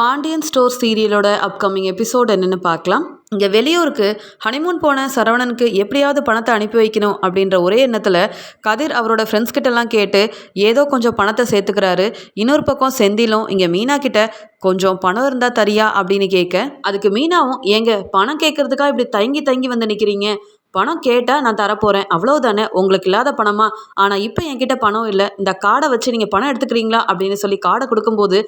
Pandian store சீரியலோட upcoming episode என்னென்னு பார்க்கலாம். இங்கே வெளியூருக்கு ஹனிமூன் போன சரவணனுக்கு எப்படியாவது பணத்தை அனுப்பி வைக்கணும் அப்படின்ற ஒரே எண்ணத்தில் கதிர் அவரோட ஃப்ரெண்ட்ஸ் கிட்டலாம் கேட்டு ஏதோ கொஞ்சம் பணத்தை சேர்த்துக்கிறாரு. இன்னொரு பக்கம் செந்திலும் இங்கே மீனா கிட்ட கொஞ்சம் பணம் இருந்தால் தரியா அப்படின்னு கேட்க அதுக்கு மீனாவும் ஏங்க பணம் கேட்கறதுக்காக இப்படி தங்கி தங்கி வந்து நிற்கிறீங்க பணம் கேட்டால் நான் தரப்போகிறேன் அவ்வளோதானே உங்களுக்கு இல்லாத பணமா? ஆனால் இப்போ என்கிட்ட பணம் இல்லை. இந்த கார்டை வச்சு நீங்கள் பணம் எடுத்துக்கிறீங்களா? அப்படின்னு சொல்லி கார்டை கொடுக்கும்போது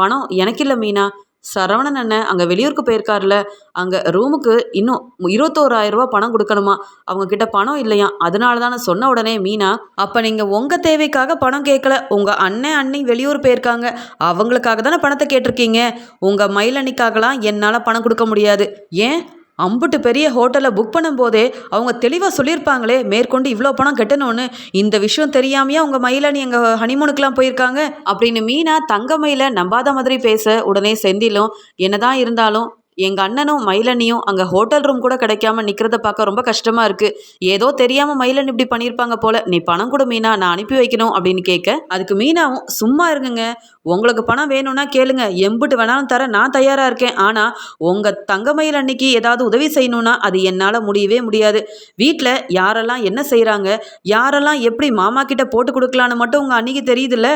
பணம் எனக்கு இல்லை மீனா. சரவணன் அண்ணன் அங்கே வெளியூருக்கு போயிருக்காருல அங்கே ரூமுக்கு இன்னும் இருபத்தோராயிரம் ரூபா பணம் கொடுக்கணுமா? அவங்க கிட்ட பணம் இல்லையா? அதனால தான் சொன்ன உடனே மீனா அப்போ நீங்கள் உங்கள் தேவைக்காக பணம் கேட்கல. உங்கள் அண்ணன் அண்ணி வெளியூர் போயிருக்காங்க. அவங்களுக்காக தானே பணத்தை கேட்டிருக்கீங்க. உங்கள் மயிலண்ணிக்காகலாம் என்னால் பணம் கொடுக்க முடியாது. ஏன்? அம்புட்டு பெரிய ஹோட்டலை புக் பண்ணும்போதே அவங்க தெளிவாக சொல்லியிருப்பாங்களே மேற்கொண்டு இவ்வளோ பணம் கட்டணும்னு. இந்த விஷயம் தெரியாமையே அவங்க மயிலானி எங்கள் ஹனிமூனுக்கெலாம் போயிருக்காங்க? அப்படின்னு மீனா தங்க மயில நம்பாத மாதிரி பேச உடனே செந்திலும் என்னதான் இருந்தாலும் எங்கள் அண்ணனும் மயிலனியும் அங்கே ஹோட்டல் ரூம் கூட கிடைக்காம நிற்கிறத பார்க்க ரொம்ப கஷ்டமாக இருக்குது ஏதோ தெரியாமல் மயிலன் இப்படி பண்ணியிருப்பாங்க போல. நீ பணம் கொடு மீனா நான் அனுப்பி வைக்கணும் அப்படின்னு கேட்க அதுக்கு மீனாவும் சும்மா இருங்குங்க. உங்களுக்கு பணம் வேணும்னா கேளுங்க. எம்பிட்டு வேணாலும் தர நான் தயாராக இருக்கேன். ஆனால் உங்கள் தங்கமயில் அன்னைக்கு ஏதாவது உதவி செய்யணும்னா அது என்னால் முடியவே முடியாது. வீட்டில் யாரெல்லாம் என்ன செய்கிறாங்க யாரெல்லாம் எப்படி மாமா கிட்ட போட்டு கொடுக்கலான்னு மட்டும் உங்கள் அன்னைக்கு தெரியுதுல்ல?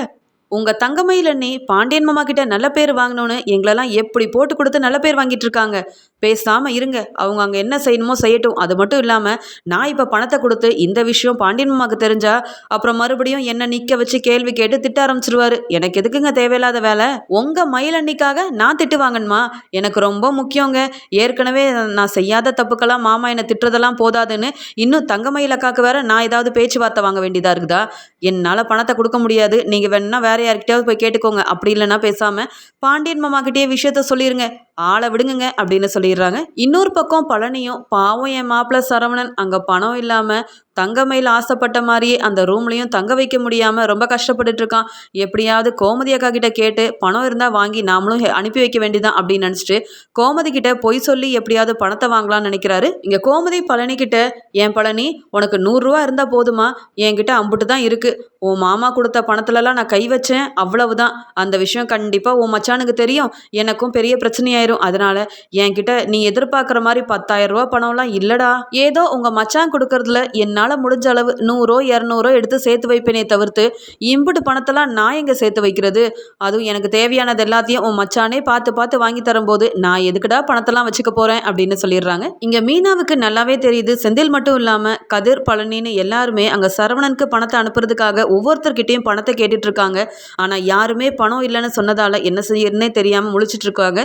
உங்கள் தங்கமயில் அண்ணி பாண்டியன் மாமா கிட்ட நல்ல பேர் வாங்கினோன்னு எங்களெல்லாம் எப்படி போட்டு கொடுத்து நல்ல பேர் வாங்கிட்டு இருக்காங்க? பேசாமல் இருங்க. அவங்க அங்கே என்ன செய்யணுமோ செய்யட்டும். அது மட்டும் இல்லாமல் நான் இப்போ பணத்தை கொடுத்து இந்த விஷயம் பாண்டியன் மாமாவுக்கு தெரிஞ்சா அப்புறம் மறுபடியும் என்ன நிற்க வச்சு கேள்வி கேட்டு திட்ட ஆரம்பிச்சிருவாரு. எனக்கு எதுக்குங்க தேவையில்லாத வேலை? உங்கள் மயில் அன்னிக்காக நான் திட்டு வாங்கணுமா? எனக்கு ரொம்ப முக்கியங்க. ஏற்கனவே நான் செய்யாத தப்புக்கெல்லாம் மாமா என்னை திட்டுறதெல்லாம் போதாதுன்னு இன்னும் தங்க மயிலக்காக்கு வேற நான் ஏதாவது பேச்சுவார்த்தை வாங்க வேண்டியதாக இருக்குதா? என்னால் பணத்தை கொடுக்க முடியாது. நீங்கள் வேணா வேற யார்கிட்டயாவது போய் கேட்டுக்கோங்க. அப்படி இல்லைன்னா பேசாமல் பாண்டியன் மாமா கிட்டே விஷயத்த சொல்லிடுங்க ஆளை விடுங்க அப்படின்னு சொல்லிடுறாங்க. இன்னொரு பக்கம் பழனியும் பாவம் என் மாப்பிள்ள சரவணன் அங்கே பணம் இல்லாமல் தங்கமையில் ஆசைப்பட்ட மாதிரியே அந்த ரூம்லையும் தங்க வைக்க முடியாமல் ரொம்ப கஷ்டப்பட்டுட்டு இருக்கான். எப்படியாவது கோமதி அக்கா கிட்ட கேட்டு பணம் இருந்தால் வாங்கி நாமளும் அனுப்பி வைக்க வேண்டியதான் அப்படின்னு நினச்சிட்டு கோமதி கிட்ட பொய் சொல்லி எப்படியாவது பணத்தை வாங்கலாம்னு நினைக்கிறாரு. இங்கே கோமதி பழனி கிட்ட என் பழனி உனக்கு நூறுரூவா இருந்தால் போதுமா? என்கிட்ட அம்புட்டு தான் இருக்குது உன் மாமா கொடுத்த பணத்துலலாம் நான் கை வச்சேன் அவ்வளவுதான். அந்த விஷயம் கண்டிப்பாக உன் மச்சானுக்கு தெரியும். எனக்கும் பெரிய ஆயிரும். அதனால என்கிட்ட நீ எதிர்பார்க்குற மாதிரி பத்தாயிரம் ரூபா பணம்லாம் இல்லடா. ஏதோ உங்கள் மச்சான் கொடுக்கறதுல என்னால் முடிஞ்ச அளவு நூறோ இரநூறோ எடுத்து சேர்த்து வைப்பேனே தவிர்த்து இம்புட்டு பணத்தெல்லாம் நான் எங்கே சேர்த்து வைக்கிறது? அதுவும் எனக்கு தேவையானது எல்லாத்தையும் உன் மச்சானே பார்த்து பார்த்து வாங்கி தரும்போது நான் எதுக்குடா பணத்தெல்லாம் வச்சுக்க போகிறேன் அப்படின்னு சொல்லிடுறாங்க. இங்கே மீனாவுக்கு நல்லாவே தெரியுது. செந்தில் மட்டும் இல்லாமல் கதிர் பழனின்னு எல்லாருமே அங்கே சரவணனுக்கு பணத்தை அனுப்புறதுக்காக ஒவ்வொருத்தர்கிட்டையும் பணத்தை கேட்டுட்டு இருக்காங்க. ஆனால் யாருமே பணம் இல்லைன்னு சொன்னதால் என்ன செய்யறதுனே தெரியாமல் முழிச்சிட்டு இருக்காங்க.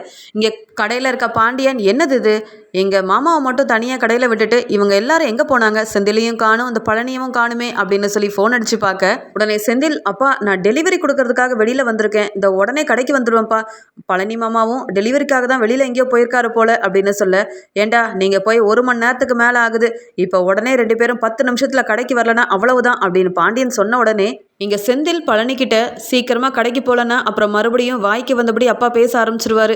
இங்கே கடையில் இருக்க பாண்டியன் என்னது இது? எங்கள் மாமாவை மட்டும் தனியாக கடையில் விட்டுட்டு இவங்க எல்லாரும் எங்கே போனாங்க? செந்திலையும் காணும் அந்த பழனியமும் காணுமே அப்படின்னு சொல்லி ஃபோன் அடித்து பார்க்க. உடனே செந்தில் அப்பா நான் டெலிவரி கொடுக்கறதுக்காக வெளியில் வந்திருக்கேன். இந்த உடனே கடைக்கு வந்துடுவேன்ப்பா பழனி மாமாவும் டெலிவரிக்காக தான் வெளியில் எங்கேயோ போயிருக்காரு போல அப்படின்னு சொல்ல. ஏண்டா நீங்கள் போய் ஒரு மணி நேரத்துக்கு மேலே ஆகுது. இப்போ உடனே ரெண்டு பேரும் பத்து நிமிஷத்தில் கடைக்கு வரலனா அவ்வளவுதான் அப்படின்னு பாண்டியன் சொன்ன உடனே இங்கே செந்தில் பழனிக்கிட்ட சீக்கிரமாக கடைக்கு போகலன்னா அப்புறம் மறுபடியும் வாய்க்கு வந்தபடி அப்பா பேச ஆரம்பிச்சிருவாரு.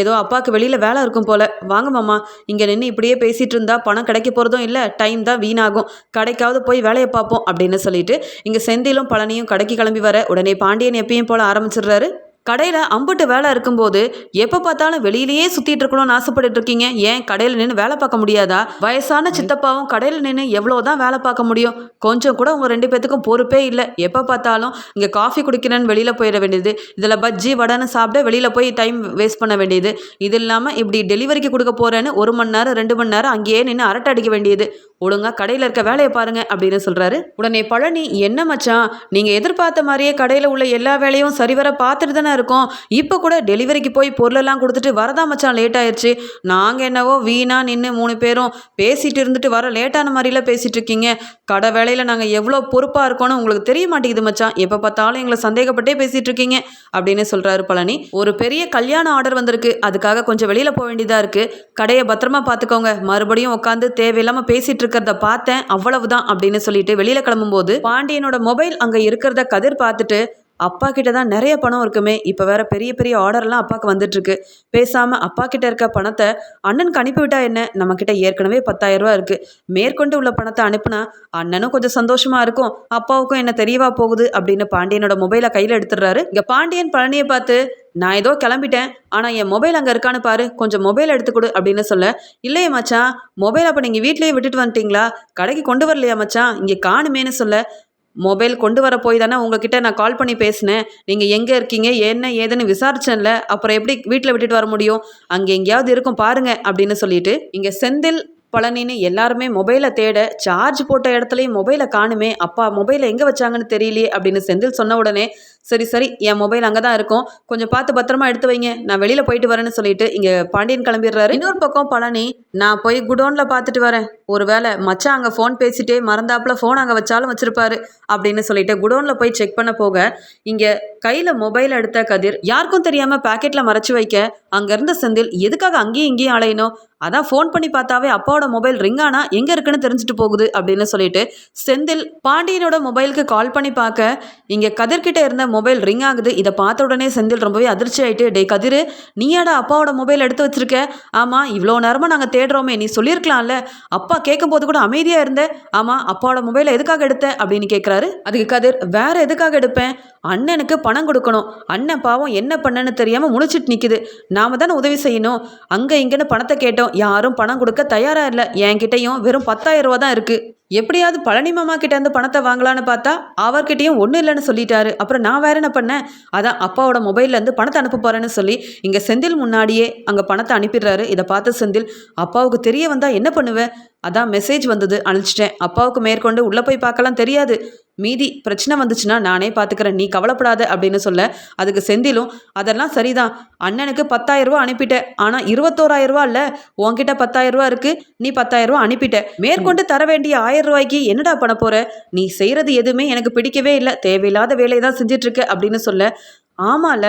ஏதோ அப்பாவுக்கு வெளியில் வேலை இருக்கும் போல. வாங்க மாமா இங்கே நின்று இப்படியே பேசிகிட்டு இருந்தா பணம் கிடைக்க போகிறதும் இல்லை டைம் தான் வீணாகும். கடைக்காவது போய் வேலையை பார்ப்போம் அப்படின்னு சொல்லிட்டு இங்கே செந்திலும் பழனியும் கடைக்கு கிளம்பி வர உடனே பாண்டியன் எப்பயும் போல ஆரம்பிச்சிடுறாரு. கடையில் அம்புட்டு வேலை இருக்கும்போது எப்போ பார்த்தாலும் வெளியிலேயே சுற்றிட்டு இருக்கணும்னு ஆசைப்பட்டு இருக்கீங்க. ஏன் கடையில் நின்று வேலை பார்க்க முடியாதா? வயசான சித்தப்பாவும் கடையில் நின்று எவ்வளோ தான் வேலை பார்க்க முடியும்? கொஞ்சம் கூட உங்கள் ரெண்டு பேத்துக்கும் பொறுப்பே இல்லை. எப்போ பார்த்தாலும் இங்கே காஃபி குடிக்கிறேன்னு வெளியில் போயிட வேண்டியது. இதில் பஜ்ஜி வடைன்னு சாப்பிட வெளியில் போய் டைம் வேஸ்ட் பண்ண வேண்டியது. இது இல்லாமல் இப்படி டெலிவரிக்கு கொடுக்க போகிறேன்னு ஒரு மணி நேரம் ரெண்டு மணி நேரம் அங்கேயே நின்று அரட்டை அடிக்க வேண்டியது. ஒழுங்காக கடையில் இருக்க வேலையை பாருங்க அப்படின்னு சொல்கிறாரு உடனே பழனி என்ன மச்சான் நீங்கள் எதிர்பார்த்த மாதிரியே கடையில் உள்ள எல்லா வேலையும் சரிவர பார்த்துட்டு தானே இருக்கோம். இப்போ கூட டெலிவரிக்கு போய் பொருளெல்லாம் கொடுத்துட்டு வரதா மச்சான் லேட் ஆயிடுச்சு நாங்கள் என்னவோ வீணாக நின்று மூணு பேரும் பேசிட்டு இருந்துட்டு வர லேட்டான மாதிரிலாம் பேசிகிட்டு இருக்கீங்க. கடை வேலையில் நாங்கள் எவ்வளோ பொறுப்பாக இருக்கோன்னு உங்களுக்கு தெரிய மாட்டேங்குது மச்சான். எப்போ பார்த்தாலும் எங்களை சந்தேகப்பட்டே பேசிகிட்டு இருக்கீங்க அப்படின்னு சொல்கிறாரு பழனி. ஒரு பெரிய கல்யாண ஆர்டர் வந்திருக்கு. அதுக்காக கொஞ்சம் வெளியில் போக வேண்டியதாக இருக்குது கடையை பத்திரமா பார்த்துக்கோங்க. மறுபடியும் உட்காந்து தேவையில்லாமல் பேசிகிட்டு இருக்கிறத பார்த்தேன் அவ்வளவுதான் அப்படின்னு சொல்லிட்டு வெளியில் கிளம்பும்போது பாண்டியனோட மொபைல் அங்க இருக்கிறத கதிர் பார்த்துட்டு அப்பா கிட்ட தான் நிறைய பணம் இருக்குமே. இப்போ வேற பெரிய பெரிய ஆர்டர்லாம் அப்பாவுக்கு வந்துட்டுருக்கு. பேசாமல் அப்பா கிட்ட இருக்க பணத்தை அண்ணனுக்கு அனுப்பிவிட்டா என்ன? நம்மக்கிட்ட ஏற்கனவே பத்தாயிரம் ரூபா இருக்குது மேற்கொண்டு உள்ள பணத்தை அனுப்புனா அண்ணனும் கொஞ்சம் சந்தோஷமா இருக்கும். அப்பாவுக்கும் என்ன தெரியவா போகுது அப்படின்னு பாண்டியனோட மொபைலை கையில் எடுத்துடுறாரு. இங்கே பாண்டியன் பழனியை பார்த்து நான் ஏதோ கிளம்பிட்டேன். ஆனால் என் மொபைல் அங்கே இருக்கான்னு பாரு. கொஞ்சம் மொபைல் எடுத்து கொடு அப்படின்னு சொல்ல இல்லையே மச்சான். மொபைல் அப்போ நீங்கள் வீட்லேயே விட்டுட்டு வந்துட்டீங்களா? கடைக்கு கொண்டு வரலையா மச்சான்? இங்கே காணுமேன்னு சொல்ல மொபைல் கொண்டு வர போய் தானே உங்ககிட்ட நான் கால் பண்ணி பேசினேன். நீங்கள் எங்கே இருக்கீங்க? என்ன ஏதுன்னு விசாரிச்சேன்ல. அப்புறம் எப்படி வீட்டில் விட்டுட்டு வர முடியும்? அங்கே எங்கேயாவது இருக்கும் பாருங்க அப்படின்னு சொல்லிட்டு இங்கே செந்தில் பழனின்னு எல்லாருமே மொபைலை தேட சார்ஜ் போட்ட இடத்துலையும் மொபைலை காணுமே. அப்பா மொபைலை எங்கே வச்சாங்கன்னு தெரியலையே அப்படின்னு செந்தில் சொன்ன உடனே சரி சரி என் மொபைல் அங்கே தான் இருக்கும். கொஞ்சம் பார்த்து பத்திரமா எடுத்து வைங்க. நான் வெளியில் போயிட்டு வரேன்னு சொல்லிட்டு இங்கே பாண்டியன் கிளம்பிடுறாரு. இன்னொரு பக்கம் பழனி நான் போய் குடோனில் பார்த்துட்டு வரேன். ஒருவேளை மச்சான் அங்கே ஃபோன் பேசிட்டே மறந்தாப்புல ஃபோன் அங்கே வச்சாலும் வச்சிருப்பாரு அப்படின்னு சொல்லிட்டு குடோனில் போய் செக் பண்ண போக இங்கே கையில் மொபைல் எடுத்த கதிர் யாருக்கும் தெரியாமல் பாக்கெட்டில் மறைச்சு வைக்க அங்கே இருந்த செந்தில் எதுக்காக அங்கேயும் இங்கேயும் அலையணும்? அதான் ஃபோன் பண்ணி பார்த்தாவே அப்பாவோட மொபைல் ரிங் ஆனால் எங்கே இருக்குன்னு தெரிஞ்சுட்டு போகுது அப்படின்னு சொல்லிட்டு செந்தில் பாண்டியனோட மொபைலுக்கு கால் பண்ணி பார்க்க இங்கே கதிர்கிட்ட இருந்த மொபைல் ரிங் ஆகுது. இதை பார்த்த உடனே செந்தில் ரொம்பவே அதிர்ச்சி ஆயிட்டு டே கதிர் நீயாடா அப்பாவோட மொபைல் எடுத்து வச்சிருக்க? ஆமாம் இவ்வளோ நேரமாக நாங்கள் தேடுறோமே நீ சொல்லியிருக்கலாம்ல. அப்பா கேட்கும்போது கூட அமைதியாக இருந்த. ஆமாம் அப்பாவோட மொபைலை எதுக்காக எடுத்த? அப்படின்னு கேட்குறாரு அதுக்கு கதிர் வேற எதுக்காக எடுப்பேன்? அண்ணனுக்கு பணம் கொடுக்கணும். அண்ணன் பாவம் என்ன பண்ணன்னு தெரியாமல் முழிச்சிட்டு நிற்குது நாம தானே உதவி செய்யணும். அங்கே இங்கேன்னு பணத்தை கேட்டோம். யாரும் பணம் கொடுக்க தயாராக இல்லை. என்கிட்டையும் வெறும் பத்தாயிரம் ரூபா தான் இருக்குது எப்படியாவது பழனி மாமா கிட்டேருந்து பணத்தை வாங்கலான்னு பார்த்தா அவர்கிட்டயும் ஒன்றும் இல்லைன்னு சொல்லிட்டாரு. அப்புறம் நான் வேற என்ன பண்ணேன்? அதான் அப்பாவோட மொபைல்லேருந்து பணத்தை அனுப்ப போறேன்னு சொல்லி இங்கே செந்தில் முன்னாடியே அங்கே பணத்தை அனுப்பிடுறாரு. இதை பார்த்து செந்தில் அப்பாவுக்கு தெரிய வந்தால் என்ன பண்ணுவேன் அதான் மெசேஜ் வந்தது அனுப்பிச்சிட்டேன் அப்பாவுக்கு மேற்கொண்டு உள்ளே போய் பார்க்கலாம் தெரியாது. மீதி பிரச்சனை வந்துச்சுன்னா நானே பார்த்துக்கிறேன் நீ கவலைப்படாத அப்படின்னு சொல்ல அதுக்கு செந்திலும் அதெல்லாம் சரிதான். அண்ணனுக்கு பத்தாயிரம் ரூபா அனுப்பிட்டேன் ஆனால் இருபத்தோராயிரம் ரூபா இல்லை. உன்கிட்ட பத்தாயிரம் ரூபா இருக்கு. நீ பத்தாயிரம் ரூபா அனுப்பிட்ட. மேற்கொண்டு தர வேண்டிய ஆயிரம் ரூபாய்க்கு என்னடா பண்ண போற? நீ செய்யறது எதுவுமே எனக்கு பிடிக்கவே இல்லை. தேவையில்லாத வேலையை தான் செஞ்சுட்டு இருக்க அப்படின்னு சொல்ல ஆமால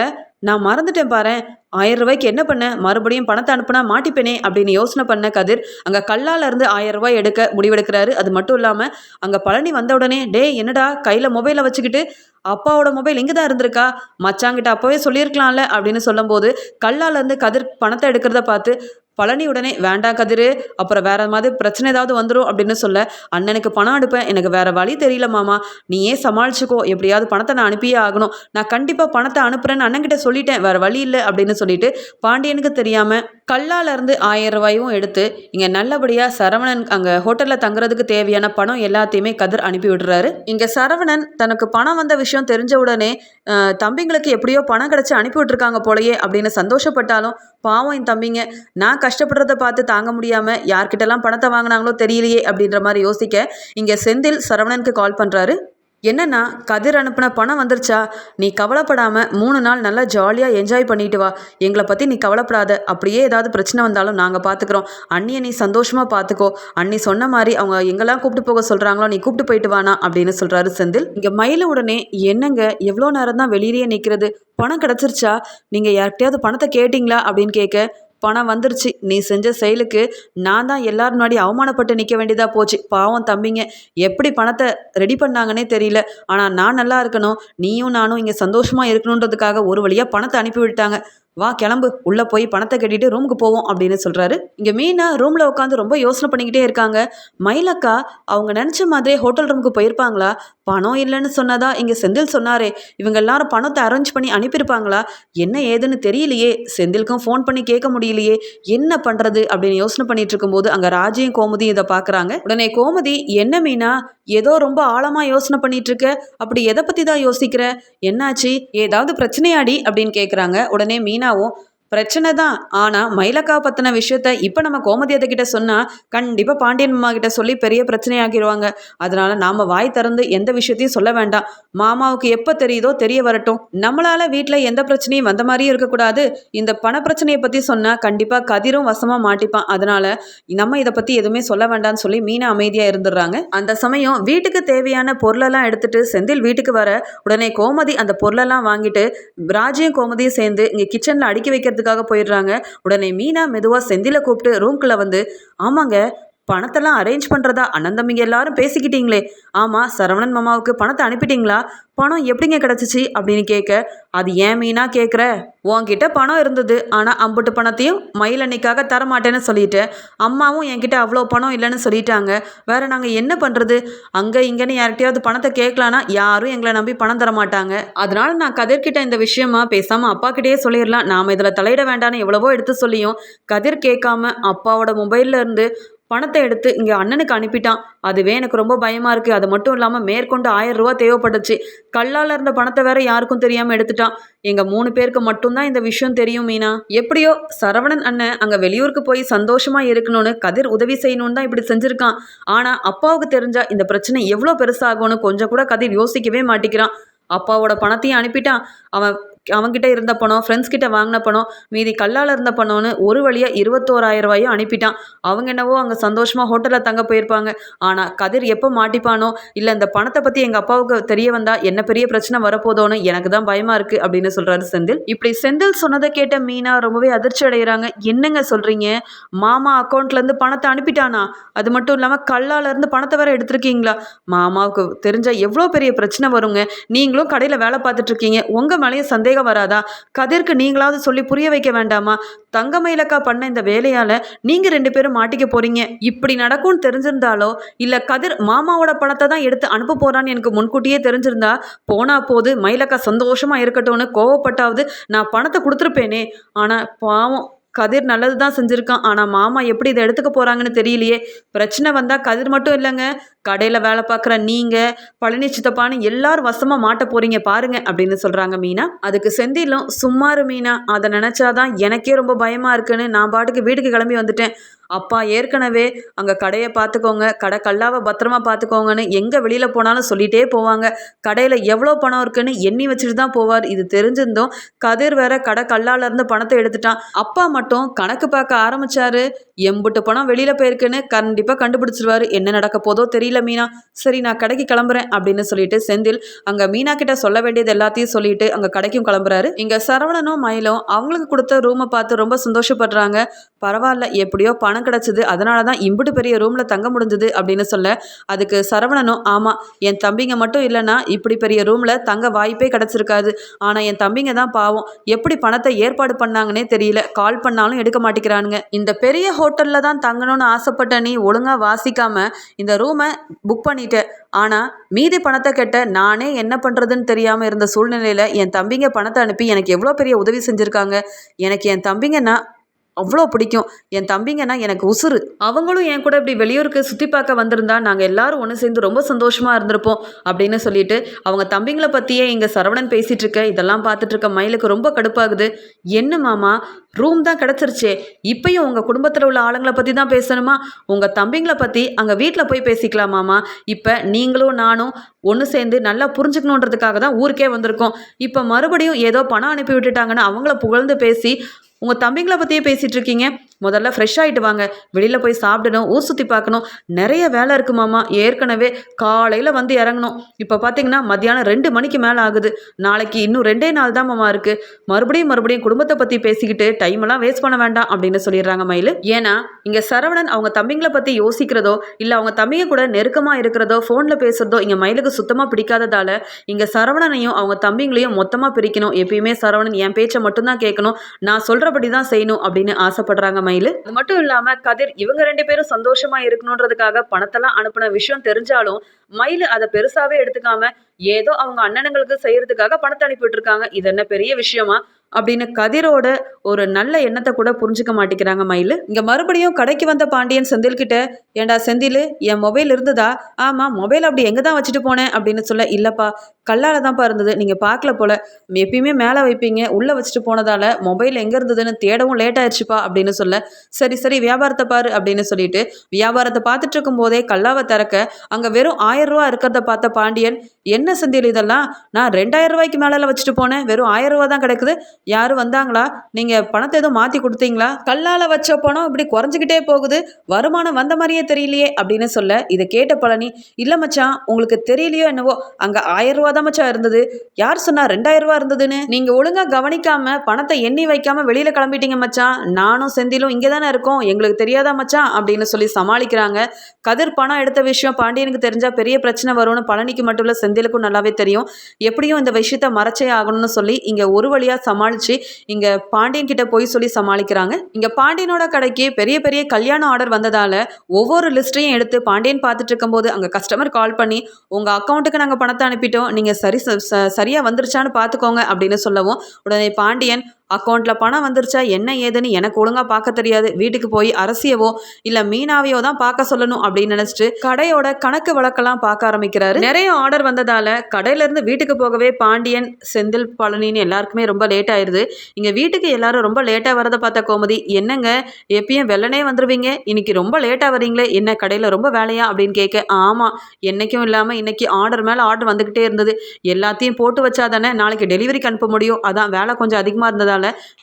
நான் மறந்துட்டேன் பாரு ஆயிரம் ரூபாய்க்கு என்ன பண்ண? மறுபடியும் பணத்தை அனுப்புனா மாட்டிப்பேனே அப்படின்னு யோசனை பண்ண கதிர் அங்கே கல்லால இருந்து ஆயிரம் ரூபாய் எடுக்க முடிவெடுக்கிறாரு. அது மட்டும் இல்லாமல் அங்கே பழனி வந்த உடனே டே என்னடா? கையில் மொபைலை வச்சுக்கிட்டு அப்பாவோட மொபைல் இங்கே தான் இருந்திருக்கா? மச்சாங்கிட்ட அப்போவே சொல்லியிருக்கலாம்ல அப்படின்னு சொல்லும்போது கல்லால இருந்து கதிர் பணத்தை எடுக்கிறத பார்த்து பழனி உடனே வேண்டாம் கதிர் அப்புறம் வேற மாதிரி பிரச்சனை ஏதாவது வந்துடும் அப்படின்னு சொல்ல அண்ணனுக்கு பணம் அனுப்பேன் எனக்கு வேற வழி தெரியல மாமா. நீயே சமாளிச்சுக்கோ எப்படியாவது பணத்தை நான் அனுப்பியே ஆகணும். நான் கண்டிப்பாக பணத்தை அனுப்புறேன்னு அண்ணன்கிட்ட சொல்லிட்டேன் வேற வழி இல்லை அப்படின்னு சொல்லிட்டு பாண்டியனுக்கு தெரியாமல் கல்லாலேருந்து ஆயிரம் ரூபாயும் எடுத்து இங்கே நல்லபடியாக சரவணன் அங்கே ஹோட்டலில் தங்குறதுக்கு தேவையான பணம் எல்லாத்தையுமே கதிர் அனுப்பி விடுறாரு. இங்கே சரவணன் தனக்கு பணம் வந்த விஷயம் தெரிஞ்ச உடனே தம்பிங்களுக்கு எப்படியோ பணம் கிடச்சி அனுப்பி விட்டுருக்காங்க போலயே அப்படின்னு சந்தோஷப்பட்டாலும் பாவம் என் தம்பிங்க. நான் கஷ்டப்படுறத பார்த்து தாங்க முடியாமல் யார்கிட்டலாம் பணத்தை வாங்கினாங்களோ தெரியலையே அப்படின்ற மாதிரி யோசிக்க இங்கே செந்தில் சரவணனுக்கு கால் பண்ணுறாரு என்னன்னா கதிர் அனுப்பின பணம் வந்துருச்சா? நீ கவலைப்படாம மூணு நாள் நல்லா ஜாலியாக என்ஜாய் பண்ணிட்டு வா. எங்களை பற்றி நீ கவலைப்படாத. அப்படியே ஏதாவது பிரச்சனை வந்தாலும் நாங்கள் பார்த்துக்குறோம் அண்ணியை நீ சந்தோஷமாக பார்த்துக்கோ அண்ணி சொன்ன மாதிரி அவங்க எங்கெல்லாம் கூப்பிட்டு போக சொல்கிறாங்களோ நீ கூப்பிட்டு போயிட்டு வானா அப்படின்னு சொல்கிறாரு செந்தில். இங்கே மயில உடனே என்னங்க? எவ்வளோ நேரம் தான் வெளியிலேயே நிற்கிறது பணம் கிடச்சிருச்சா? நீங்கள் யார்கிட்டயாவது பணத்தை கேட்டிங்களா? அப்படின்னு கேட்க பணம் வந்துருச்சு. நீ செஞ்ச செயலுக்கு நான் தான் எல்லார் முன்னாடி அவமானப்பட்டு நிற்க வேண்டியதாக போச்சு. பாவம் தம்பிங்க. எப்படி பணத்தை ரெடி பண்ணாங்கன்னே தெரியல. ஆனால் நான் நல்லா இருக்கணும். நீயும் நானும் இங்கே சந்தோஷமாக இருக்கணுன்றதுக்காக ஒரு வழியாக பணத்தை அனுப்பி விட்டாங்க வா கிளம்பு உள்ளே போய் பணத்தை கட்டிட்டு ரூமுக்கு போவோம் அப்படின்னு சொல்கிறாரு இங்கே மீனா ரூமில் உட்காந்து ரொம்ப யோசனை பண்ணிக்கிட்டே இருக்காங்க. மயிலக்கா அவங்க நினச்ச மாதிரி ஹோட்டல் ரூமுக்கு போயிருப்பாங்களா? பணம் இல்லைன்னு சொன்னதா? இங்கே செந்தில் சொன்னாரே. இவங்க எல்லாரும் பணத்தை அரேஞ்ச் பண்ணி அனுப்பியிருப்பாங்களா? என்ன ஏதுன்னு தெரியலையே. செந்திலுக்கும் ஃபோன் பண்ணி கேட்க முடியலையே. என்ன பண்ணுறது அப்படின்னு யோசனை பண்ணிட்டு இருக்கும்போது அங்கே ராஜியும் கோமதியும் இதை பார்க்குறாங்க உடனே கோமதி என்ன மீனா? ஏதோ ரொம்ப ஆழமாக யோசனை பண்ணிட்டு இருக்க. அப்படி எதை பற்றி தான் யோசிக்கிற? என்னாச்சு? ஏதாவது பிரச்சனையாடி? அப்படின்னு கேட்குறாங்க உடனே மீன் மீனாவும் பிரச்சனை தான். ஆனால் மயிலக்கா பற்றின விஷயத்த இப்போ நம்ம கோமதி கிட்ட சொன்னால் கண்டிப்பாக பாண்டியன் மாமா கிட்ட சொல்லி பெரிய பிரச்சனையாக்கிடுவாங்க அதனால நாம் வாய் திறந்து எந்த விஷயத்தையும் சொல்ல வேண்டாம். மாமாவுக்கு எப்போ தெரியுதோ தெரிய வரட்டும். நம்மளால வீட்டில் எந்த பிரச்சனையும் வந்த மாதிரியும் இருக்கக்கூடாது. இந்த பண பிரச்சனையை பற்றி சொன்னால் கண்டிப்பாக கதிரும் வசமாக மாட்டிப்பான். அதனால நம்ம இதை பற்றி எதுவுமே சொல்ல வேண்டாம்னு சொல்லி மீனா அமைதியாக இருந்துடுறாங்க. அந்த சமயம் வீட்டுக்கு தேவையான பொருளெல்லாம் எடுத்துட்டு செந்தில் வீட்டுக்கு வர உடனே கோமதி அந்த பொருளெல்லாம் வாங்கிட்டு ராஜியும் கோமதியும் சேர்ந்து இங்கே கிச்சனில் அடுக்கி வைக்கிறதுக்காக போயிடுறாங்க. உடனே மீனா மெதுவாக செந்தில கூப்பிட்டு ரூம்குள்ளே வந்து ஆமாங்க பணத்தெல்லாம் அரேஞ்ச் பண்ணுறதா அண்ணன் தம்பிங்க எல்லாரும் பேசிக்கிட்டீங்களே. ஆமாம் சரவணன் மாமாவுக்கு பணத்தை அனுப்பிட்டீங்களா? பணம் எப்படிங்க கிடச்சிச்சு? அப்படின்னு கேட்க அது ஏன் மீனா கேட்குற? உன்கிட்ட பணம் இருந்தது. ஆனால் அம்புட்டு பணத்தையும் மயில் அன்னைக்காக தரமாட்டேன்னு சொல்லிட்டேன் அம்மாவும் என்கிட்ட அவ்வளோ பணம் இல்லைன்னு சொல்லிட்டாங்க. வேற நாங்கள் என்ன பண்ணுறது அங்கே இங்கேன்னு யார்கிட்டயாவது பணத்தை கேட்கலான்னா யாரும் எங்களை நம்பி பணம் தர மாட்டாங்க அதனால நான் கதிர்கிட்ட இந்த விஷயமா பேசாமல் அப்பா கிட்டேயே சொல்லிடலாம். நாம் இதில் தலையிட வேண்டாம்னு எவ்வளவோ எடுத்து சொல்லியும் கதிர் கேட்காம அப்பாவோட மொபைலில் இருந்து பணத்தை எடுத்து இங்கே அண்ணனுக்கு அனுப்பிட்டான். அதுவே எனக்கு ரொம்ப பயமாக இருக்குது அது மட்டும் இல்லாமல் மேற்கொண்டு ஆயிரம் ரூபா தேவைப்பட்டுச்சு. கல்லால் இருந்த பணத்தை வேற யாருக்கும் தெரியாமல் எடுத்துட்டான். எங்கள் மூணு பேருக்கு மட்டும்தான் இந்த விஷயம் தெரியும் மீனா. எப்படியோ சரவணன் அண்ணன் அங்கே வெளியூருக்கு போய் சந்தோஷமாக இருக்கணும்னு கதிர் உதவி செய்யணும்னு தான் இப்படி செஞ்சுருக்கான். ஆனால் அப்பாவுக்கு தெரிஞ்சா இந்த பிரச்சனை எவ்வளோ பெருசாகும்னு கொஞ்சம் கூட கதிர் யோசிக்கவே மாட்டேங்கிறான். அப்பாவோட பணத்தையும் அனுப்பிட்டான். அவன் அவன்கிட்ட இருந்த பணம் ஃப்ரெண்ட்ஸ் கிட்ட வாங்கின பணம் மீதி கல்லால் இருந்த பணம்னு ஒரு வழியாக இருபத்தோராயிரம் ரூபாயும் அனுப்பிட்டான். அவங்க என்னவோ அங்கே சந்தோஷமாக ஹோட்டலில் தங்க போயிருப்பாங்க. ஆனால் கதிர் எப்போ மாட்டிப்பானோ இல்லை இந்த பணத்தை பற்றி எங்கள் அப்பாவுக்கு தெரிய வந்தால் என்ன பெரிய பிரச்சனை வரப்போதோன்னு எனக்கு தான் பயமாக இருக்குது அப்படின்னு சொல்கிறாரு செந்தில். இப்படி செந்தில் சொன்னதை கேட்ட மீனா ரொம்பவே அதிர்ச்சி அடைகிறாங்க. என்னங்க சொல்கிறீங்க மாமா அக்கௌண்ட்லேருந்து பணத்தை அனுப்பிட்டானா? அது மட்டும் இல்லாமல் கல்லாலேருந்து பணத்தை வேற எடுத்திருக்கீங்களா? மாமாவுக்கு தெரிஞ்சால் எவ்வளோ பெரிய பிரச்சனை வருங்க. நீங்களும் கடையில் வேலை பார்த்துட்ருக்கீங்க உங்கள் மேலேயும் சந்தேகம் வராதா? கதிர்க்கு நீங்களாவது சொல்லி புரிய வைக்க வேண்டாமா? தங்கமயிலக்கா பண்ண இந்த வேலையால் நீங்கள் ரெண்டு பேரும் மாட்டிக்க போறீங்க. இப்படி நடக்கும்னு தெரிஞ்சிருந்தாலோ? இல்லை கதிர் மாமாவோட பணத்தை தான் எடுத்து அனுப்ப போறான்னு எனக்கு முன்கூட்டியே தெரிஞ்சிருந்தா? போனா போது மயிலக்கா சந்தோஷமா இருக்கட்டும்னு கோவப்பட்டாவது நான் பணத்தை கொடுத்துருப்பேனே. ஆனால் பாவம் கதிர் நல்லது தான் செஞ்சுருக்கான். ஆனால் மாமா எப்படி இதை எடுத்துக்க போகிறாங்கன்னு தெரியலையே. பிரச்சனை வந்தால் கதிர் மட்டும் இல்லைங்க. கடையில் வேலை பார்க்குற நீங்கள் பழனி சித்தப்பான்னு எல்லாரும் வசமாக மாட்ட போகிறீங்க பாருங்க அப்படின்னு சொல்கிறாங்க மீனா. அதுக்கு செந்திலும் சும்மாரு மீனா. அதை நினச்சாதான் எனக்கே ரொம்ப பயமாக இருக்குன்னு நான் பாட்டுக்கு வீட்டுக்கு கிளம்பி வந்துட்டேன். அப்பா ஏற்கனவே அங்கே கடையை பார்த்துக்கோங்க கடை கல்லாவை பத்திரமா பார்த்துக்கோங்கன்னு எங்கே வெளியில் போனாலும் சொல்லிகிட்டே போவாங்க. கடையில் எவ்வளோ பணம் இருக்குன்னு எண்ணி வச்சுட்டு தான் போவார். இது தெரிஞ்சிருந்தும் கதிர் வேற கடை கல்லால இருந்து பணத்தை எடுத்துட்டான். அப்பா மட்டும் கணக்கு பார்க்க ஆரம்பிச்சாரு. எம்புட்டு பணம் வெளியில் போயிருக்குன்னு கண்டிப்பாக கண்டுபிடிச்சிருவாரு. என்ன நடக்க போதோ தெரியல மீனா. சரி நான் கடைக்கு கிளம்புறேன் அப்படின்னு சொல்லிட்டு செந்தில் அங்கே மீனா கிட்ட சொல்ல வேண்டியது எல்லாத்தையும் சொல்லிட்டு அங்கே கடைக்கும் கிளம்புறாரு. இங்கே சரவணனும் மயிலும் அவங்களுக்கு கொடுத்த ரூமை பார்த்து ரொம்ப சந்தோஷப்படுறாங்க. பரவாயில்ல எப்படியோ பணம் பணம் கிடச்சிது. அதனால தான் இம்புட்டு பெரிய ரூமில் தங்க முடிஞ்சது அப்படின்னு சொல்ல அதுக்கு சரவணனும் ஆமாம் என் தம்பிங்க மட்டும் இல்லைன்னா இப்படி பெரிய ரூமில் தங்க வாய்ப்பே கிடச்சிருக்காது. ஆனால் என் தம்பிங்க தான் பாவம். எப்படி பணத்தை ஏற்பாடு பண்ணாங்கன்னே தெரியல. கால் பண்ணாலும் எடுக்க மாட்டேங்கிறானுங்க. இந்த பெரிய ஹோட்டலில் தான் தங்கணும்னு ஆசைப்பட்ட நீ ஒழுங்காக வாசிக்காம இந்த ரூமை புக் பண்ணிட்ட. ஆனால் மீதி பணத்தை கெட்ட நானே என்ன பண்ணுறதுன்னு தெரியாமல் இருந்த சூழ்நிலையில் என் தம்பிங்க பணத்தை அனுப்பி எனக்கு எவ்வளோ பெரிய உதவி செஞ்சுருக்காங்க. எனக்கு என் தம்பிங்கன்னா அவ்வளோ பிடிக்கும். என் தம்பிங்கன்னா எனக்கு உசுறு. அவங்களும் என் கூட இப்படி வெளியூருக்கு சுற்றி பார்க்க வந்திருந்தா நாங்கள் எல்லாரும் ஒன்று சேர்ந்து ரொம்ப சந்தோஷமாக இருந்திருப்போம் அப்படின்னு சொல்லிட்டு அவங்க தம்பிங்களை பற்றியே இங்கே சரவணன் பேசிகிட்டு இருக்க இதெல்லாம் பார்த்துட்டு இருக்க மயிலுக்கு ரொம்ப கடுப்பாகுது. என்ன மாமா? ரூம் தான் கிடச்சிருச்சே. இப்பயும் உங்கள் குடும்பத்தில் உள்ள ஆளுங்களை பற்றி தான் பேசணுமா? உங்கள் தம்பிங்களை பற்றி அங்கே வீட்டில் போய் பேசிக்கலாமாமா இப்போ நீங்களும் நானும் ஒன்று சேர்ந்து நல்லா புரிஞ்சுக்கணுன்றதுக்காக தான் ஊருக்கே வந்திருக்கோம். இப்போ மறுபடியும் ஏதோ பணம் அனுப்பி விட்டுட்டாங்கன்னு அவங்கள புகழ்ந்து பேசி உங்கள் தம்பிங்களை பற்றியே பேசிகிட்டு இருக்கீங்க முதல்ல ஃப்ரெஷ் ஆகிட்டு வாங்க. வெளியில் போய் சாப்பிடணும் ஊர் சுற்றி பார்க்கணும். நிறைய வேலை இருக்கு மாமா. ஏற்கனவே காலையில் வந்து இறங்கணும். இப்போ பார்த்தீங்கன்னா மத்தியானம் ரெண்டு மணிக்கு மேலே ஆகுது. நாளைக்கு இன்னும் ரெண்டே நாள் தான் மாமா இருக்குது மறுபடியும் மறுபடியும் குடும்பத்தை பற்றி பேசிக்கிட்டு டைம் எல்லாம் வேஸ்ட் பண்ண வேண்டாம் அப்படின்னு சொல்லிடுறாங்க மயில். ஏன்னா இங்கே சரவணன் அவங்க தம்பிங்களை பற்றி யோசிக்கிறதோ இல்லை அவங்க தம்பிங்க கூட நெருக்கமாக இருக்கிறதோ ஃபோனில் பேசுகிறதோ இங்கே மயிலுக்கு சுத்தமாக பிடிக்காததால இங்கே சரவணனையும் அவங்க தம்பிங்களையும் மொத்தமாக பிரிக்கணும். எப்பயுமே சரவணன் என் பேச்சை மட்டும்தான் கேட்கணும். நான் சொல்கிறபடி தான் செய்யணும் அப்படின்னு ஆசைப்படுறாங்க மயில். அது மட்டும் இல்லாமல் கதிர் இவங்க ரெண்டு பேரும் சந்தோஷமாக இருக்கணுன்றதுக்காக பணத்தெல்லாம் அனுப்பின விஷயம் தெரிஞ்சாலும் மயில் அதை பெருசாகவே எடுத்துக்காம ஏதோ அவங்க அண்ணனுங்களுக்கு செய்யறதுக்காக பணத்தை அனுப்பிட்டு இருக்காங்க இது என்ன பெரிய விஷயமா? அப்படின்னு கதிரோட ஒரு நல்ல எண்ணத்தை கூட புரிஞ்சுக்க மாட்டேங்கிறாங்க மயில். இங்கே மறுபடியும் கடைக்கு வந்த பாண்டியன் செந்தில் கிட்ட ஏண்டா செந்தில் என் மொபைல் இருந்ததா? ஆமாம் மொபைல் அப்படி எங்கே தான் வச்சுட்டு போனேன்? அப்படின்னு சொல்ல இல்லைப்பா கல்லால் தான்ப்பா இருந்தது. நீங்கள் பார்க்கல போல. எப்பயுமே மேலே வைப்பீங்க உள்ளே வச்சுட்டு போனதால மொபைல் எங்கே இருந்ததுன்னு தேடவும் லேட் ஆயிடுச்சுப்பா அப்படின்னு சொல்ல சரி சரி வியாபாரத்தை பாரு அப்படின்னு சொல்லிட்டு வியாபாரத்தை பார்த்துட்டு இருக்கும் போதே கல்லாவை திறக்க அங்கே வெறும் ஆயிரம் ரூபா இருக்கிறத பார்த்த பாண்டியன் என்ன செந்தில் இதெல்லாம்? நான் ரெண்டாயிரம் ரூபாய்க்கு மேலே வச்சுட்டு போனேன் வெறும் ஆயிரம் ரூபா தான் கிடைக்குது. யாரும் வந்தாங்களா? நீங்கள் பணத்தை எதுவும் மாற்றி கொடுத்தீங்களா? கல்லால் வச்ச பணம் இப்படி குறைஞ்சிக்கிட்டே போகுது. வருமானம் வந்த மாதிரியே தெரியலையே அப்படின்னு சொல்ல இதை கேட்ட பழனி இல்லை மச்சான் உங்களுக்கு தெரியலையோ என்னவோ? அங்கே ஆயிரம் ரூபா தான் மச்சான் இருந்தது. யார் சொன்னா ரெண்டாயிரம் ரூபா இருந்ததுன்னு? நீங்கள் ஒழுங்காக கவனிக்காம பணத்தை எண்ணி வைக்காம வெளியில் கிளம்பிட்டீங்க மச்சான். நானும் செந்திலும் இங்கே தானே இருக்கோம். எங்களுக்கு தெரியாதா மச்சான்? அப்படின்னு சொல்லி சமாளிக்கிறாங்க. கதிர் பணம் எடுத்த விஷயம் பாண்டியனுக்கு தெரிஞ்சால் பெரிய பிரச்சனை வரும்னு பழனிக்கு மட்டும் இல்லை செந்திலுக்கும் நல்லாவே தெரியும். எப்படியும் இந்த விஷயத்த மறைச்சே ஆகணும்னு சொல்லி இங்கே ஒரு வழியாக சமாளி சமாளித்து இங்கே பாண்டியன் கிட்ட போய் சொல்லி சமாளிக்கிறாங்க. இங்கே பாண்டியனோட கடைக்கு பெரிய பெரிய கல்யாண ஆர்டர் வந்ததால் ஒவ்வொரு லிஸ்ட்டையும் எடுத்து பாண்டியன் பார்த்துட்டு இருக்கும்போது அங்கே கஸ்டமர் கால் பண்ணி உங்கள் அக்கௌண்ட்டுக்கு நாங்கள் பணத்தை அனுப்பிட்டோம். நீங்கள் சரி ச- ச- சரியாக வந்துருச்சான்னு பார்த்துக்கோங்க அப்படின்னு சொல்லவும் உடனே பாண்டியன் அக்கௌண்ட்டில் பணம் வந்துருச்சா? என்ன ஏதுன்னு எனக்கு ஒழுங்காக பார்க்க தெரியாது. வீட்டுக்கு போய் அரசியவோ இல்லை மீனாவையோ தான் பார்க்க சொல்லணும் அப்படின்னு நினச்சிட்டு கடையோட கணக்கு வழக்கெல்லாம் பார்க்க ஆரம்பிக்கிறாரு. நிறைய ஆர்டர் வந்ததால் கடையிலேருந்து வீட்டுக்கு போகவே பாண்டியன் செந்தில் பழனின்னு எல்லாருக்குமே ரொம்ப லேட் ஆயிடுது இங்கே வீட்டுக்கு எல்லாரும் ரொம்ப லேட்டாக வரதை பார்த்த கோமதி என்னங்க? எப்பயும் வெள்ளனே வந்துடுவீங்க இன்னைக்கு ரொம்ப லேட்டாக வரீங்களே என்ன கடையில் ரொம்ப வேலையா? அப்படின்னு கேட்க ஆமாம் என்னைக்கும் இல்லாமல் இன்னைக்கு ஆர்டர் மேலே ஆர்டர் வந்துக்கிட்டே இருந்தது. எல்லாத்தையும் போட்டு வச்சா தானே நாளைக்கு டெலிவரிக்கு அனுப்ப முடியும். அதான் வேலை கொஞ்சம் அதிகமாக இருந்ததால்.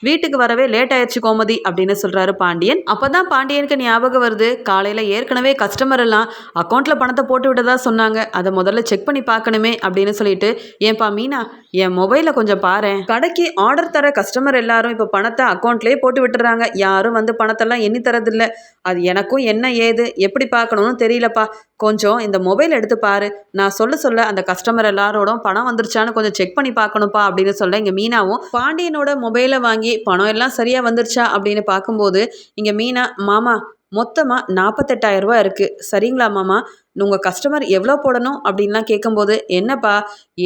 வீட்டுக்கு வரவே லேட் ஆயிடுச்சு கோமதி அப்படின்னு சொல்கிறாரு பாண்டியன். அப்போ தான் பாண்டியனுக்கு ஞாபகம் வருது. காலையில் ஏற்கனவே கஸ்டமர் எல்லாம் அக்கௌண்ட்டில் பணத்தை போட்டு விட்டதா சொன்னாங்க. அதை முதல்ல செக் பண்ணி பார்க்கணுமே அப்படின்னு சொல்லிட்டு ஏன்பா மீனா என் மொபைலை கொஞ்சம் பாரு கடைக்கு ஆர்டர் தர கஸ்டமர் எல்லாரும் இப்போ பணத்தை அக்கௌண்ட்லேயே போட்டு விட்டுறாங்க. யாரும் வந்து பணத்தெல்லாம் எண்ணி தரதில்ல. அது எனக்கும் என்ன ஏது எப்படி பார்க்கணும்னு தெரியலப்பா. கொஞ்சம் இந்த மொபைல் எடுத்து பாரு. நான் சொல்ல சொல்ல அந்த கஸ்டமர் எல்லாரோடும் பணம் வந்துருச்சான்னு கொஞ்சம் செக் பண்ணி பார்க்கணும்ப்பா அப்படின்னு சொல்ல இங்கே மீனாவும் பாண்டியனோட மொபைல் வாங்கி பணம் எல்லாம் சரியாக வந்துருச்சா? அப்படின்னு பார்க்கும்போது இங்கே மீனா மாமா மொத்தமாக நாற்பத்தெட்டாயிரம் ரூபாய் இருக்குது சரிங்களா மாமா? உங்கள் கஸ்டமர் எவ்வளோ போடணும் அப்படின்லாம் கேட்கும்போது என்னப்பா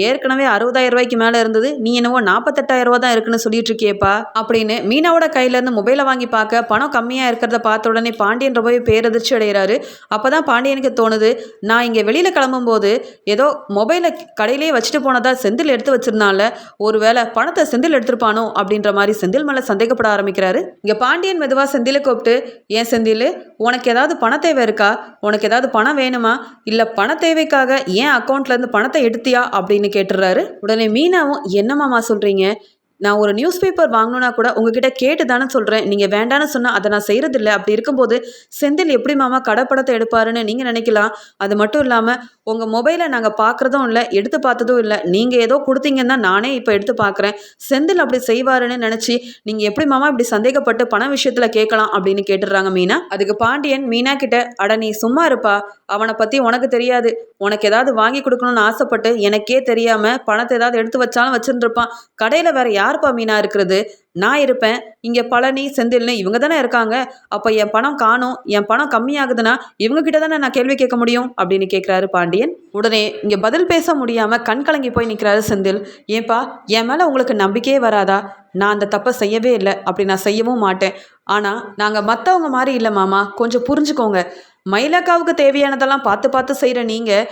ஏற்கனவே அறுபதாயிரம் ரூபாய்க்கு மேலே இருந்தது நீ என்னவோ நாற்பத்தெட்டாயிரம் ரூபா தான் இருக்குன்னு சொல்லிட்டு இருக்கியேப்பா அப்படின்னு மீனாவோட கையிலேருந்து மொபைலை வாங்கி பார்க்க பணம் கம்மியாக இருக்கிறத பார்த்த உடனே பாண்டியன் ரொம்பவே பேரதிர்ச்சி அடைகிறாரு. அப்போ தான் பாண்டியனுக்கு தோணுது நான் இங்கே வெளியில் கிளம்பும்போது ஏதோ மொபைலை கடையிலேயே வச்சுட்டு போனதா செந்தில் எடுத்து வச்சிருந்தால ஒருவேளை பணத்தை செந்தில் எடுத்திருப்பானோ? அப்படின்ற மாதிரி செந்தில் மேலே சந்தேகப்பட ஆரம்பிக்கிறாரு. இங்கே பாண்டியன் மெதுவாக செந்திலை கூப்பிட்டு ஏன் செந்தில் உனக்கு ஏதாவது பண தேவை இருக்கா? உனக்கு ஏதாவது பணம் வேணுமா? இல்லை பண தேவைக்காக ஏன் அக்கௌண்ட்லேருந்து பணத்தை எடுத்தியா? அப்படின்னு கேட்டுடுறாரு உடனே மீனாவும் என்னமாமா சொல்கிறீங்க நான் ஒரு நியூஸ் பேப்பர் வாங்கணும்னா கூட உங்ககிட்ட கேட்டு தானே சொல்கிறேன் நீங்கள் வேண்டான்னு சொன்னால் அதை நான் செய்கிறதில்ல அப்படி இருக்கும்போது செந்தில் எப்படி மாமா கடைப்படத்தை எடுப்பாருன்னு நீங்கள் நினைக்கலாம். அது மட்டும் இல்லாமல் உங்கள் மொபைலை நாங்கள் பார்க்குறதும் இல்லை எடுத்து பார்த்ததும் இல்லை. நீங்கள் ஏதோ கொடுத்தீங்கன்னா நானே இப்போ எடுத்து பார்க்குறேன் செந்தில் அப்படி செய்வாருன்னு நினச்சி நீங்கள் எப்படி மாமா இப்படி சந்தேகப்பட்டு பண விஷயத்தில் கேட்கலாம்? அப்படின்னு கேட்டுடுறாங்க மீனா. அதுக்கு பாண்டியன் மீனா கிட்ட அட நீ சும்மா இருப்பா. அவனை பற்றி உனக்கு தெரியாது. உனக்கு ஏதாவது வாங்கி கொடுக்கணும்னு ஆசைப்பட்டு எனக்கே தெரியாமல் பணத்தை ஏதாவது எடுத்து வச்சாலும் வச்சுருந்துருப்பான். கடையில் வேற யாருப்பா மீனா இருக்கிறது? நான் இருப்பேன் இங்கே பழனி செந்தில்னு இவங்க தானே இருக்காங்க. அப்போ என் பணம் காணும் என் பணம் கம்மியாகுதுன்னா இவங்க கிட்ட தானே நான் கேள்வி கேட்க முடியும்? அப்படின்னு கேட்குறாரு பாண்டியன். உடனே இங்கே பதில் பேச முடியாமல் கண் கலங்கி போய் நிற்கிறாரு செந்தில். ஏன்பா என் மேலே உங்களுக்கு நம்பிக்கையே வராதா? நான் அந்த தப்பை செய்யவே இல்லை அப்படி நான் செய்யவும் மாட்டேன். ஆனால் நாங்கள் மற்றவங்க மாதிரி இல்லை மாமா கொஞ்சம் புரிஞ்சுக்கோங்க. மயிலக்காவுக்கு தேவையானதெல்லாம் பார்த்து பார்த்து செய்கிற நீங்கள்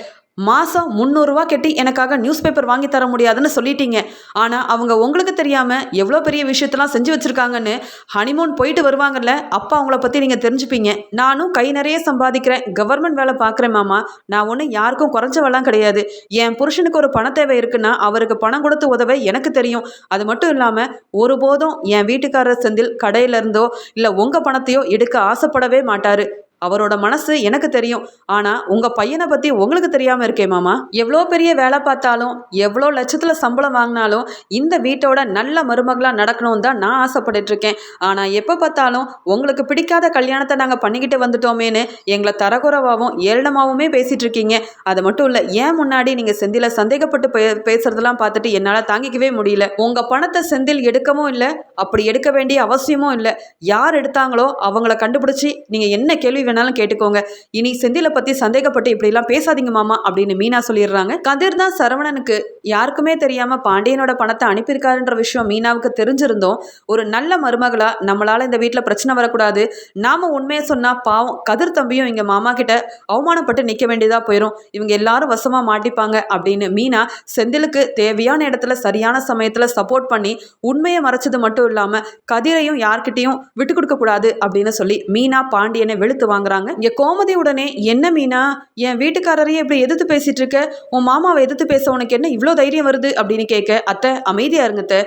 மாதம் முந்நூறுரூவா கட்டி எனக்காக நியூஸ் பேப்பர் வாங்கி தர முடியாதுன்னு சொல்லிட்டீங்க. ஆனால் அவங்க உங்களுக்கு தெரியாமல் எவ்வளோ பெரிய விஷயத்தெல்லாம் செஞ்சு வச்சுருக்காங்கன்னு ஹனிமூன் போயிட்டு வருவாங்கல்ல அப்போ அவங்கள பற்றி நீங்கள் தெரிஞ்சுப்பீங்க. நானும் கை நிறைய சம்பாதிக்கிறேன். கவர்மெண்ட் வேலை பார்க்குறேன் மாமா. நான் ஒன்றும் யாருக்கும் குறைஞ்சவெல்லாம் கிடையாது. என் புருஷனுக்கு ஒரு பண தேவை இருக்குன்னா அவருக்கு பணம் கொடுத்து உதவ எனக்கு தெரியும். அது மட்டும் இல்லாமல் ஒருபோதும் என் வீட்டுக்காரர் செந்தில் கடையிலேருந்தோ இல்லை உங்கள் பணத்தையோ எடுக்க ஆசைப்படவே மாட்டார். அவரோட மனசு எனக்கு தெரியும். ஆனால் உங்கள் பையனை பற்றி உங்களுக்கு தெரியாமல் இருக்கே மாமா. எவ்வளோ பெரிய வேலை பார்த்தாலும் எவ்வளோ லட்சத்தில் சம்பளம் வாங்கினாலும் இந்த வீட்டோட நல்ல மருமகளாக நடக்கணும்னு தான் நான் ஆசைப்பட்டுட்டு இருக்கேன். ஆனால் எப்போ பார்த்தாலும் உங்களுக்கு பிடிக்காத கல்யாணத்தை நாங்கள் பண்ணிக்கிட்டு வந்துட்டோமேன்னு எங்களை தரக்குறவாகவும் ஏளனமாகவுமே பேசிகிட்டு இருக்கீங்க. அது மட்டும் இல்லை ஏன் முன்னாடி நீங்கள் செந்தில சந்தேகப்பட்டு பே பேசுறதெல்லாம் பார்த்துட்டு என்னால் தாங்கிக்கவே முடியல. உங்கள் பணத்தை செந்தில் எடுக்கவும் இல்லை அப்படி எடுக்க வேண்டிய அவசியமும் இல்லை. யார் எடுத்தாங்களோ அவங்கள கண்டுபிடிச்சி நீங்கள் என்ன கேள்வி வேணாலும் கேட்டுக்கோங்க. இனி செந்திலை பற்றி சந்தேகப்பட்டு இப்படிலாம் பேசாதீங்க மாமா அப்படின்னு மீனா சொல்லிடுறாங்க. கதிர் தான் சரவணனுக்கு யாருக்குமே தெரியாமல் பாண்டியனோட பணத்தை அனுப்பியிருக்காருன்ற விஷயம் மீனாவுக்கு தெரிஞ்சிருந்தோம். ஒரு நல்ல மருமகளா நம்மளால் இந்த வீட்டில் பிரச்சனை வரக்கூடாது. நாம் உண்மையை சொன்னால் பாவம் கதிர் தம்பியும் இங்கே மாமா கிட்ட அவமானப்பட்டு நிற்க வேண்டியதாக போயிடும் இவங்க எல்லாரும் வசமாக மாட்டிப்பாங்க அப்படின்னு மீனா செந்திலுக்கு தேவையான இடத்துல சரியான சமயத்தில் சப்போர்ட் பண்ணி உண்மையை மறைச்சது மட்டும் இல்லாமல் கதிரையும் யார்கிட்டையும் விட்டு கொடுக்கக்கூடாது அப்படின்னு சொல்லி மீனா பாண்டியனை வெளுத்துவாங்க வாங்குறாங்க. இங்கே கோமதி உடனே என்ன மீனா? என் வீட்டுக்காரரையே இப்படி எதிர்த்து பேசிட்டு இருக்க? உன் மாமாவை எதிர்த்து பேச உனக்கு என்ன இவ்வளோ தைரியம் வருது? அப்படின்னு கேட்க அத்தை அமைதியா இருங்கத்தை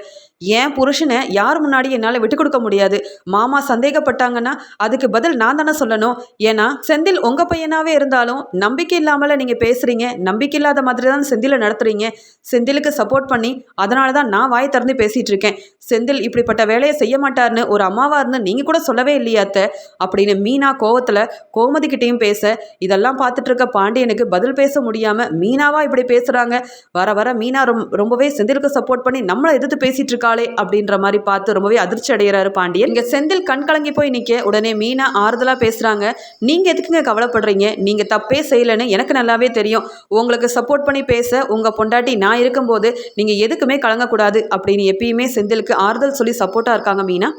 என் புருஷனை யார் முன்னாடி என்னால் விட்டு கொடுக்க முடியாது? மாமா சந்தேகப்பட்டாங்கன்னா அதுக்கு பதில் நான் தானே சொல்லணும். ஏன்னா செந்தில் உங்கள் பையனாகவே இருந்தாலும் நம்பிக்கை இல்லாமல் நீங்கள் பேசுகிறீங்க நம்பிக்கை இல்லாத மாதிரி தான் செந்திலை நடத்துகிறீங்க செந்திலுக்கு சப்போர்ட் பண்ணி அதனால தான் நான் வாய் திறந்து பேசிகிட்டு இருக்கேன். செந்தில் இப்படிப்பட்ட வேலையை செய்ய மாட்டார்னு ஒரு அம்மாவாக இருந்து நீங்கள் கூட சொல்லவே இல்லையா அத்தை. அப்படின்னு மீனா கோவத்தில் கோமதிக்கிட்டேயும் பேச இதெல்லாம் பார்த்துட்டு இருக்க பாண்டியனுக்கு பதில் பேச முடியாமல் மீனாவா இப்படி பேசுகிறாங்க வர வர மீனா ரொம்பவே செந்திலுக்கு சப்போர்ட் பண்ணி நம்மளை எதிர்த்து இருக்கா இருக்காளே அப்படின்ற மாதிரி பார்த்து ரொம்பவே அதிர்ச்சி அடைகிறாரு பாண்டியன். இங்கே செந்தில் கண் கலங்கி போய் நிற்க உடனே மீனா ஆறுதலாக பேசுகிறாங்க நீங்கள் எதுக்குங்க கவலைப்படுறீங்க? நீங்கள் தப்பே செய்யலைன்னு எனக்கு நல்லாவே தெரியும். உங்களுக்கு சப்போர்ட் பண்ணி பேச உங்கள் பொண்டாட்டி நான் இருக்கும்போது நீங்கள் எதுக்குமே கலங்கக்கூடாது அப்படின்னு எப்பயுமே செந்திலுக்கு ஆறுதல் சொல்லி சப்போர்ட்டாக இருக்காங்க மீனா.